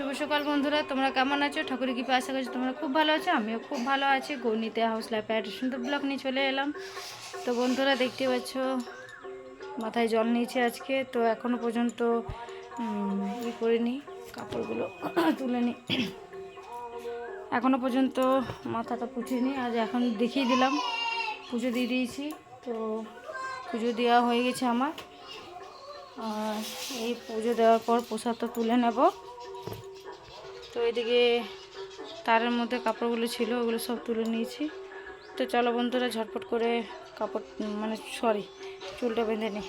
শুভ সকাল বন্ধুরা, তোমরা কেমন আছো? ঠাকুরের কৃপা আশা করছি তোমরা খুব ভালো আছো, আমিও খুব ভালো আছি। গৌনিতে হাউস লাইফে সুন্দর ব্লগ নিয়ে চলে এলাম। তো বন্ধুরা, দেখতে পাচ্ছ, মাথায় জল নিয়েছে আজকে, তো এখনও পর্যন্ত ই করিনি, কাপড়গুলো তুলে নি। এখনও পর্যন্ত মাথাটা পুছিনি, আজ এখন দেখিয়ে দিলাম, পুজো দিয়ে দিয়েছি। তো পুজো দেওয়া হয়ে গেছে আমার। আর এই পুজো দেওয়ার পর প্রসাদটা তুলে নেব। তো এদিকে তারের মধ্যে কাপড়গুলো ছিল, ওগুলো সব তুলে নিয়েছি। তো চলো বন্ধুরা, ঝটপট করে কাপড় মানে সরি চুলটা বেঁধে নিই।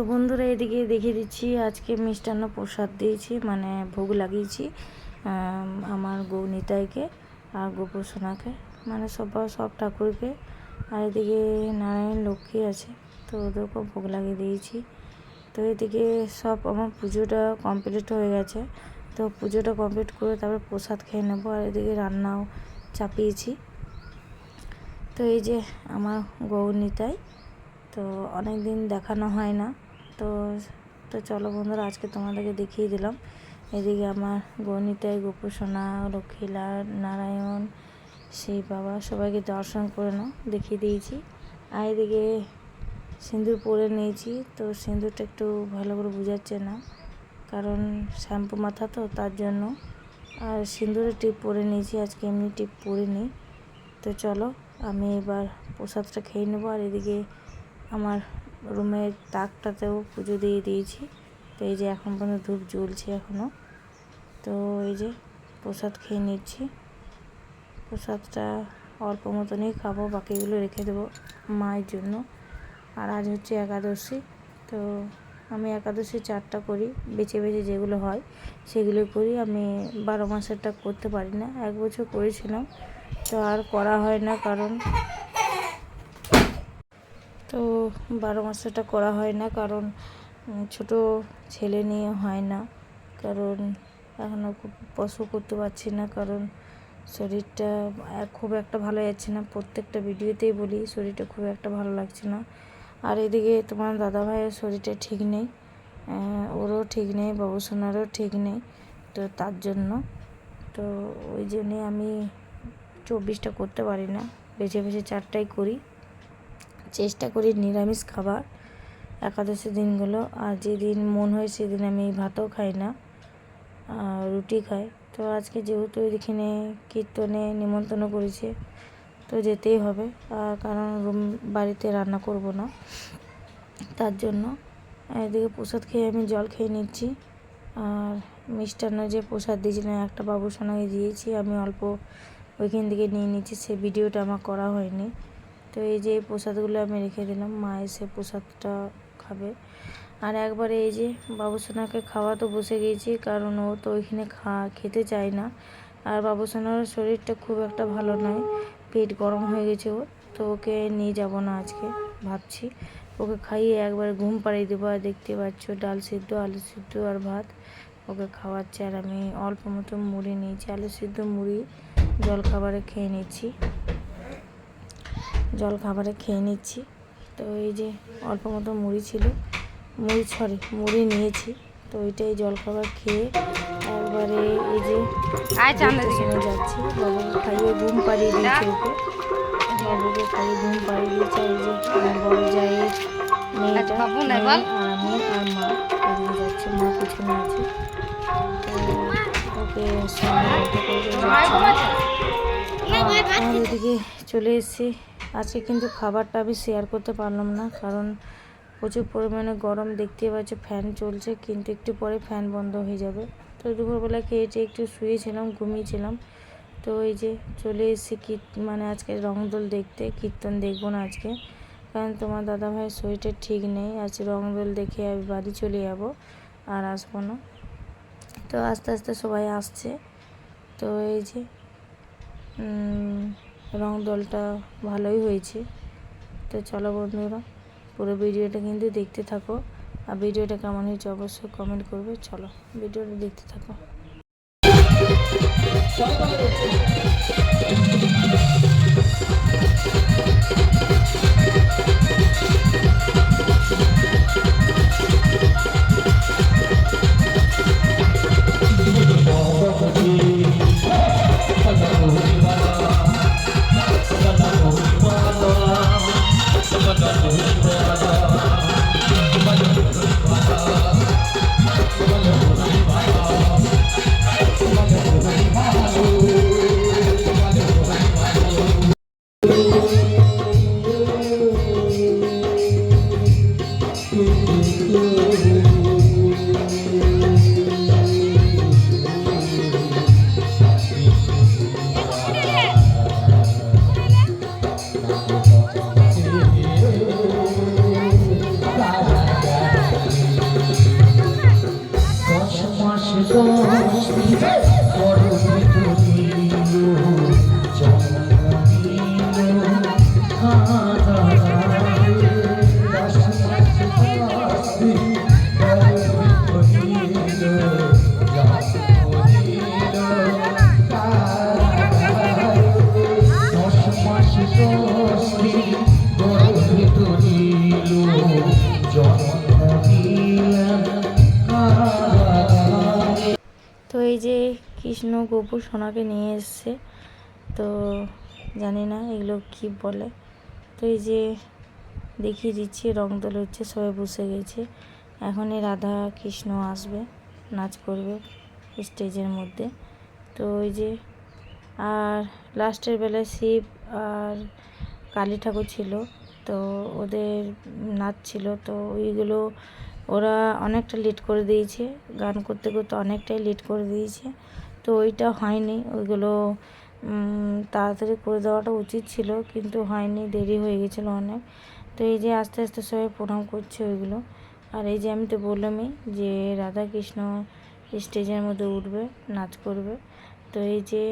তো বন্ধুরা এদিকে দেখিয়ে দিচ্ছি, আজকে মিষ্টান্ন প্রসাদ দিয়েছি মানে ভোগ লাগিয়েছি আমার গৌ নিতাইকে আর গোপোষণাকে মানে সব সব ঠাকুরকে। আর এদিকে নারায়ণ লক্ষ্মী আছে, তো ওদেরকেও ভোগ লাগিয়ে দিয়েছি। তো এদিকে সব, আমার পুজোটা কমপ্লিট হয়ে গেছে, তো পুজোটা কমপ্লিট করে তারপরে প্রসাদ খেয়ে নেব, আর এদিকে রান্নাও চাপিয়েছি। তো এই যে আমার গৌনিতাই তো অনেক দিন দেখানো হয় না তো তো চলো বন্ধুরা, আজকে তোমাদেরকে দেখিয়ে দিলাম। এদিকে আমার গণিতায় গোপসোনা লক্ষ্মীলা নারায়ণ, সেই বাবা, সবাইকে দর্শন করে নাও, দেখিয়ে দিয়েছি। আর এদিকে সিঁদুর পরে নিয়েছি, তো সিঁদুরটা একটু ভালো করে বোঝাচ্ছে না, কারণ শ্যাম্পু মাথা তো, তার জন্য। আর সিঁদুরের টিপ পরে নিয়েছি, আজকে এমনি টিপ পরে নিই তো চলো, আমি এবার প্রসাদটা খেয়ে নেব, আর এদিকে আমার রুমের তাকটাতেও পুজো দিয়ে দিয়েছি। তো এই যে এখন পর্যন্ত ধূপ জ্বলছে এখনও তো এই যে প্রসাদ খেয়ে নিচ্ছি। প্রসাদটা অল্প মতনই খাব, বাকিগুলো রেখে দেবো মায়ের জন্য। আর আজ হচ্ছে একাদশী, তো আমি একাদশী চারটা করি, বেছে বেছে যেগুলো হয় সেগুলো করি। আমি বারো মাসেরটা করতে পারি না, এক বছর করেছিলাম। তো আর করা হয় না কারণ বারো মাসেরটা করা হয় না, কারণ ছোট ছেলে নিয়ে হয় না। কারণ এখনও খুব পশু করতে পারছি না, কারণ, শরীরটা খুব একটা ভালো যাচ্ছে না। প্রত্যেকটা ভিডিওতেই বলি, শরীরটা খুব একটা ভালো লাগছে না। আর এদিকে তোমার দাদা ভাইয়ের শরীরটা ঠিক নেই ওরও ঠিক নেই, বাবুসোনারও ঠিক নেই, তো তার জন্য। তো ওই জন্যে আমি চব্বিশটা করতে পারি না, বেছে বেছে চারটাই করি। চেষ্টা করি নিরামিষ খাবার। একাদশী দিনগুলো, আর যেদিন মন হয় সেদিন আমি ভাতও খাই না রুটি খাই। তো আজকে যেহেতু এখানে কীর্তনে নিমন্ত্রণ করেছে, তো যেতেই হবে। আর কারণ রুম বাড়িতে রান্না করব না, তার জন্য এদিকে প্রসাদ খেয়ে আমি জল খেয়ে নিচ্ছি। আর মিষ্টান্ন যে প্রসাদ দিয়েছিলাম একটা বাবুর সোনাকে দিয়েছি, আমি অল্প ওইখান থেকে নিয়ে নিচ্ছি, সে ভিডিওটা আমার করা হয়নি। তো এই যে প্রসাদগুলো আমি রেখে দিলাম, মা এসে প্রসাদটা খাবে। আর একবারে এই যে বাবুসোনাকে খাওয়া তো বসে গিয়েছি কারণ ও তো ওইখানে খা, খেতে চায় না। আর বাবুসোনার শরীরটা খুব একটা ভালো নয়, পেট গরম হয়ে গেছে ওর। তো ওকে নিয়ে যাব না আজকে, ভাবছি। ওকে খাইয়ে একবার ঘুম পাড়িয়ে দেবো। আর দেখতে পাচ্ছ, ডাল সিদ্ধ, আলু সিদ্ধ আর ভাত। ওকে খাওয়াচ্ছে আর আমি অল্প মতো মুড়ি নিয়েছি। আলু সিদ্ধ, মুড়ি জল খাবারে খেয়ে নিচ্ছি। জল খাবারে খেয়ে নিচ্ছি। তো এই যে অল্প মতো মুড়ি ছিল মুড়ি সরি মুড়ি নিয়েছি। তো ওইটাই জল খাবার খেয়ে একবারে এই যে স্টেশনে যাচ্ছি। বাবুকে খাইয়ে ঘুম পাড়িয়ে দিয়েছি ওকে। বাবুকে খাইয়ে ঘুম পাড়িয়ে দিয়েছে। এই যে আমার বড় মেয়েটা আমি আর মা এগিয়ে যাচ্ছে মা পিছনে আছে। ওকে সঙ্গে আমার এদিকে চলে এসেছি। আজকে কিন্তু খাবারটা আমি শেয়ার করতে পারলাম না, কারণ প্রচুর পরিমাণে গরম দেখতে পাচ্ছ ফ্যান চলছে, কিন্তু একটু পরে ফ্যান বন্ধ হয়ে যাবে। তো দুপুরবেলা খেয়েছে একটু শুয়েছিলাম, ঘুমিয়েছিলাম। তো এই যে চলে এসেছি কীর্ত মানে আজকে রংদোল দেখতে, কীর্তন দেখব না আজকে, কারণ তোমার দাদা ভাইয়ের শরীরটা ঠিক নেই, আজ রংদোল দেখে আমি বাড়ি চলে যাব আর আসব না। তো আস্তে আস্তে সবাই আসছে। তো এই যে রং দলটা ভালোই হয়েছে। তো চলো বন্ধুরা, পুরো ভিডিওটা কিন্তু দেখতে থাকো। আর ভিডিওটা কেমন হয়েছে অবশ্যই কমেন্ট করবে। চলো ভিডিওটা দেখতে থাকো। দশ মাস গোপু সোনাকে নিয়ে এসছে। তো জানি না এগুলো কি বলে। তো এই যে দেখিয়ে দিচ্ছি, রং দোল হচ্ছে, সবাই বসে গেছে। এখন এই রাধা কৃষ্ণ আসবে, নাচ করবে স্টেজের মধ্যে। তো ওই যে, আর লাস্টের বেলায় শিব আর কালী ঠাকুর ছিল, তো ওদের নাচ ছিল। তো ওইগুলো ওরা অনেকটা লেট করে দিয়েছে, গান করতে করতে অনেকটাই লেট করে দিয়েছে। তো ওইটা হয়নি। ওইগুলো তাড়াতাড়ি করে দেওয়াটা উচিত ছিল, কিন্তু হয়নি, দেরি হয়ে গেছিল অনেক। তো এই যে আস্তে আস্তে সবাই প্রণাম করছে ওইগুলো। আর এই যে আমি তো বললামই যে রাধা কৃষ্ণ স্টেজের মধ্যে উঠবে, নাচ করবে। তো এই যে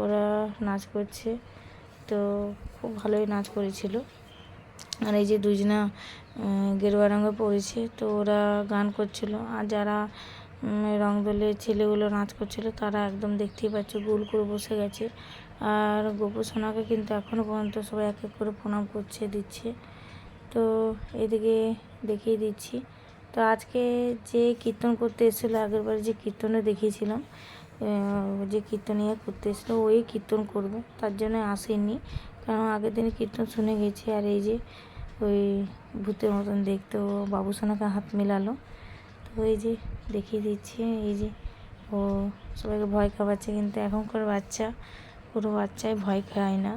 ওরা নাচ করছে, তো খুব ভালোই নাচ করেছিল। আর এই যে দুজনা গেরুয়া রঙে পড়েছে তো ওরা গান করছিল। আর যারা রং দলের ছেলেগুলো নাচ করছিল, তারা একদম দেখতেই পাচ্ছ গোল করে বসে গেছে। আর গোপু সোনাকে কিন্তু এখনও পর্যন্ত সবাই এক এক করে প্রণাম করছে, দিচ্ছে। তো এদিকে দেখিয়ে দিচ্ছি। তো আজকে যে কীর্তন করতে এসেছিল, আগেরবার যে কীর্তনে দেখিয়েছিলাম যে কীর্তনিয়া করতে এসেছিল, ওই কীর্তন করবে। তার জন্য আসেনি, কারণ আগের দিনে কীর্তন শুনে গেছি। আর এই যে ওই ভূতের মতন দেখতে ও বাবুসোনাকে হাত মেলালো। তো এই যে দেখিয়ে দিচ্ছি, এই যে ও সবাইকে ভয় খাওয়াচ্ছে কিন্তু এখনকার বাচ্চা, পুরো বাচ্চায় ভয় খায় না,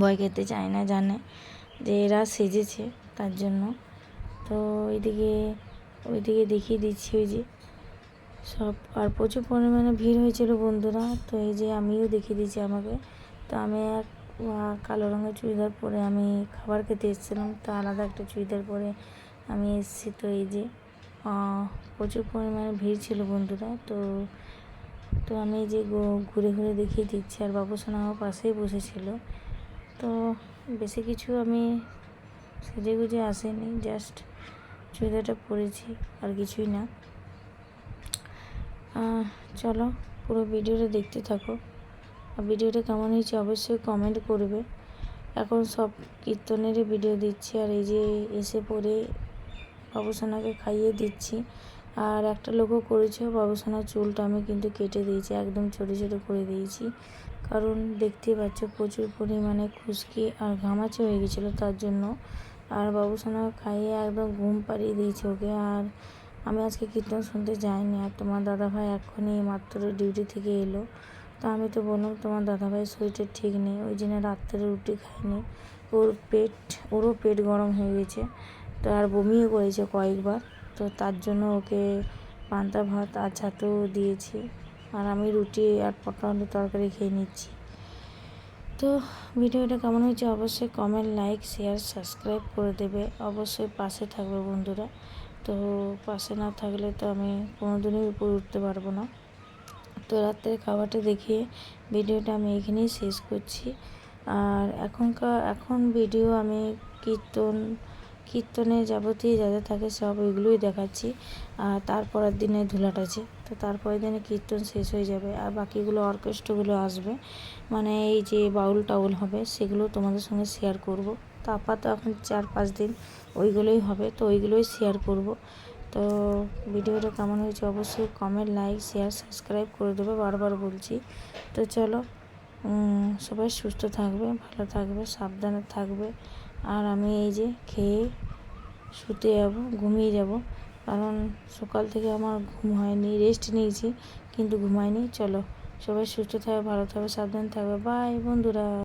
ভয় খেতে চায় না, জানে যে এরা সেজেছে তার জন্য। তো ওইদিকে ওইদিকে দেখিয়ে দিচ্ছি ওই যে সব, আর প্রচুর পরিমাণে ভিড় হয়েছিল বন্ধুরা, তো এই যে আমিও দেখিয়ে দিচ্ছি আমাকে। তো আমি এক কালো রঙের চুড়িদার পরে আমি খাবার খেতে এসেছিলাম, তো আলাদা একটা চুড়িদার পরে আমি এসেছি, তো এই যে প্রচুর পরিমাণে ভিড় ছিল বন্ধুরা। তো তো আমি যে ঘুরে ঘুরে দেখিয়ে দিচ্ছি আর বাবুসোনা আমার পাশেই বসেছিল। তো বেশি কিছু আমি সেজে গুজে আসেনি জাস্ট চুড়িদারটা পরেছি আর কিছুই না। চলো পুরো ভিডিওটা দেখতে থাকো। আর ভিডিওটা কেমন হয়েছে অবশ্যই কমেন্ট করবে। এখন সব কীর্তনেরই ভিডিও দিচ্ছি আর এই যে এসে পড়ে বাবুসোনাকে খাইয়ে দিচ্ছি। আর একটা লোকও করেছে, বাবুসোনার চুলটা আমি কিন্তু কেটে দিয়েছি, একদম ছোটো ছোটো করে দিয়েছি। কারণ দেখতেই পাচ্ছ, প্রচুর পরিমাণে খুশকি আর ঘামাচি হয়ে গেছিল তার জন্য। আর বাবুসোনাকে খাইয়ে একদম ঘুম পাড়িয়ে দিয়েছি ওকে। আর আমি আজকে কীর্তন শুনতে যাইনি আর তোমার দাদাভাই এক্ষুনি মাত্র ডিউটি থেকে এলো। তো আমি তো বললাম, তোমার দাদাভাইয়ের শরীরটা ঠিক নেই, ওই জন্য রাত্রে রুটি খায়নি ওর পেট, ওরও পেট গরম হয়ে গেছে। তো আর বমিও করেছে কয়েকবার। তো তার জন্য ওকে পান্তা ভাত আর ছাতু দিয়েছি। আর আমি রুটি আর পটল তরকারি খেয়ে নিচ্ছি। তো ভিডিওটা কেমন হয়েছে অবশ্যই কমেন্ট লাইক শেয়ার সাবস্ক্রাইব করে দেবে। অবশ্যই পাশে থাকবে বন্ধুরা। তো পাশে না থাকলে তো আমি কোনোদিনই উপরে উঠতে পারব না। তো রাত্রে খাবারটা দেখিয়ে ভিডিওটা আমি এখানেই শেষ করছি। আর এখনকার এখন ভিডিও আমি কীর্তন কীর্তনে যাবতীয় যা যা থাকে সব ওইগুলোই দেখাচ্ছি। আর তারপরের দিনে ধুলাট আছে। তো তারপরের দিনে কীর্তন শেষ হয়ে যাবে। আর বাকিগুলো অর্কেস্ট্রাগুলো আসবে। মানে এই যে বাউল টাউল হবে, সেগুলো তোমাদের সঙ্গে শেয়ার করব। তো আপাতত এখন চার পাঁচ দিন ওইগুলোই হবে। তো ওইগুলোই শেয়ার করব। তো ভিডিওটা কেমন হয়েছে অবশ্যই কমেন্ট লাইক শেয়ার সাবস্ক্রাইব করে দেবে। বারবার বলছি। তো চলো সবাই সুস্থ থাকবে, ভালো থাকবে, সাবধানে থাকবে। আর আমি এই যে খেয়ে শুতে যাব, ঘুমিয়ে যাব। কারণ সকাল থেকে আমার ঘুম হয়নি রেস্ট নিয়েছি, কিন্তু ঘুমায়নি। চলো, সবাই সুস্থ থাকবে ভালো থাকবে সাবধান থাকবে বাই বন্ধুরা।